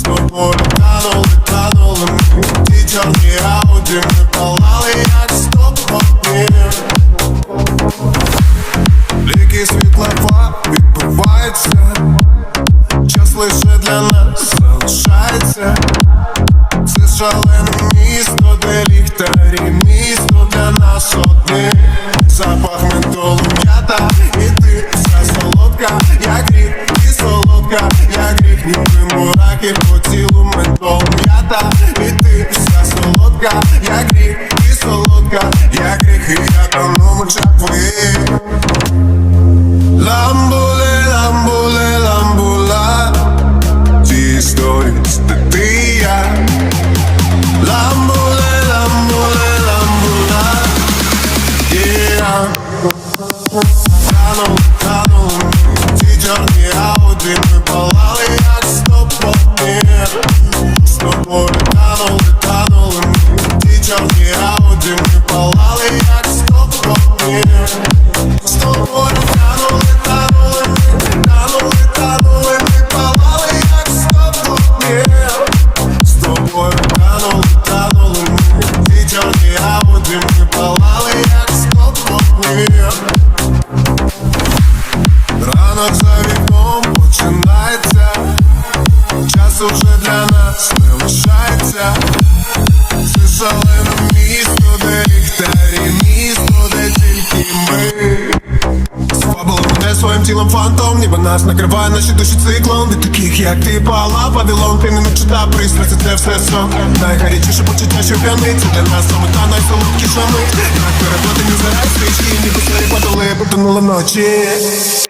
з тобою танули, танули ми Ті як стоп хопів Ліки Час лише для нас залишається Це шалено Танули, танули уже для нас не лишається. Це шалене місто, де ліхтарі, місто, де тільки ми. Мене своїм тілом фантом, ніби нас накриває наші душі циклом. Від таких, як ти пала, Вавилон, ти не чита пристрасть, це все сон. Найгарячіше почуття, що п'яниться для нас саме та найсолодкіша мить. Перед не зарай свічки, ніби свої подоли потонули вночі